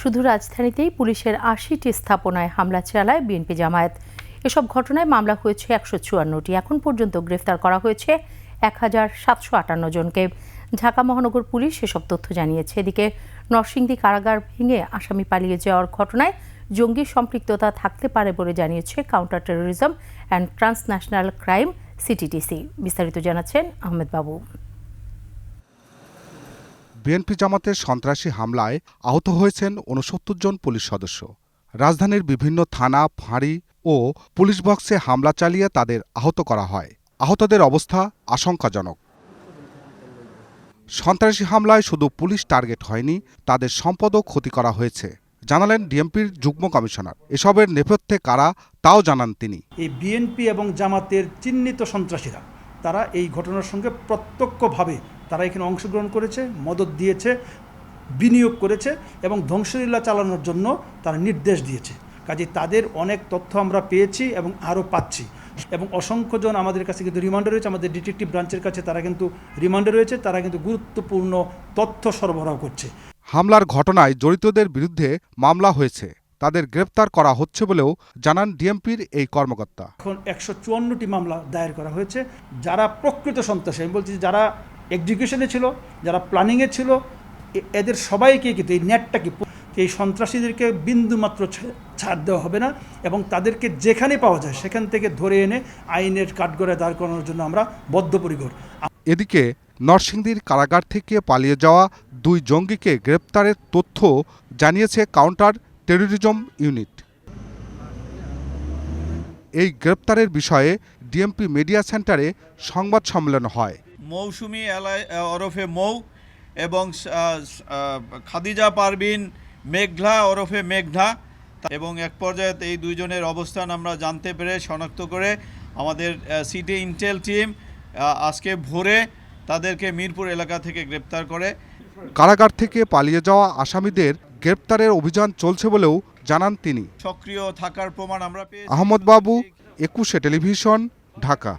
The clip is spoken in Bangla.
শুধু রাজধানীতেই পুলিশের আশিটি স্থাপনায় হামলা চালায় বিএনপি জামায়াত। এসব ঘটনায় মামলা হয়েছে একশো চুয়ান্নটি। এখন পর্যন্ত গ্রেফতার করা হয়েছে এক হাজার সাতশো আটান্ন জনকে। ঢাকা মহানগর পুলিশ এসব তথ্য জানিয়েছে। এদিকে নরসিংদী কারাগার ভেঙে আসামি পালিয়ে যাওয়ার ঘটনায় জঙ্গি সম্পৃক্ততা থাকতে পারে বলে জানিয়েছে counter terrorism and transnational crime CTTC বিস্তারিত জানাচ্ছেন আহমেদ বাবু। বিএনপি জামাতের সন্ত্রাসী হামলায় আহত হয়েছেন উনসত্তর জন পুলিশ সদস্য। রাজধানীর বিভিন্ন থানা, ফাঁড়ি ও পুলিশ বক্সে হামলা চালিয়ে তাদের আহত করা হয়। আহতদের অবস্থা আশঙ্কাজনক। সন্ত্রাসী হামলায় শুধু পুলিশ টার্গেট হয়নি, তাদের সম্পদও ক্ষতি করা হয়েছে, জানালেন ডিএমপির যুগ্ম কমিশনার। এসবের নেপথ্যে কারা, তাও জানান তিনি। এই বিএনপি এবং জামাতের চিহ্নিত সন্ত্রাসীরা তারা এই ঘটনার সঙ্গে প্রত্যক্ষভাবে তারা এখানে অংশগ্রহণ করেছে, মদত দিয়েছে, বিনিয়োগ করেছে এবং ধ্বংসলীলা চালানোর জন্য তারা নির্দেশ দিয়েছে। কাজে তাদের অনেক তথ্য আমরা পেয়েছি এবং আরও পাচ্ছি। এবং অসংখ্যজন আমাদের কাছে কিন্তু রিমান্ডে রয়েছে, আমাদের ডিটেকটিভ ব্রাঞ্চের কাছে তারা কিন্তু রিমান্ডে রয়েছে, তারা কিন্তু গুরুত্বপূর্ণ তথ্য সরবরাহ করছে। হামলার ঘটনায় জড়িতদের বিরুদ্ধে মামলা হয়েছে। তাদের গ্রেপ্তার করা হচ্ছে বলেও জানান ডিএমপির এই কর্মকর্তা। এখন একশো চুয়ান্নটি মামলা দায়ের করা হয়েছে। যারা প্রকৃত সন্ত্রাসী আমি বলছি যারা এক্সিকিউশনে ছিল যারা প্ল্যানিংয়ে ছিল এদের সবাইকে কিন্তু এই নেটটাকে এই সন্ত্রাসীদেরকে বিন্দুমাত্র ছাড় দেওয়া হবে না এবং তাদেরকে যেখানে পাওয়া যায় সেখান থেকে ধরে এনে আইনের কাঠগড়ায় দাঁড় করানোর জন্য আমরা বদ্ধপরিকর। এদিকে নরসিংদীর কারাগার থেকে পালিয়ে যাওয়া দুই জঙ্গিকে গ্রেপ্তারের তথ্য জানিয়েছে কাউন্টার টেরোরিজম ইউনিট। এই গ্রেপ্তারের বিষয়ে ডিএমপি মিডিয়া সেন্টারে সংবাদ সম্মেলন হয়। মৌসুমি ওরফে মৌ এবং খাদিজা পারবিন মেঘলা ওরফে মেঘনা এবং এক পর্যায়ে এই দুইজনের অবস্থান আমরা জানতে পেরে শনাক্ত করে আমাদের সিটি ইন্টেল টিম আজকে ভোরে তাদেরকে মিরপুর এলাকা থেকে গ্রেপ্তার করে। কারাগার থেকে পালিয়ে যাওয়া আসামিদের গ্রেপ্তারের অভিযান চলছে বলেও জানান তিনি। সক্রিয় থাকার প্রমাণ আমরা আহমদ বাবু একুশে টেলিভিশন ঢাকা।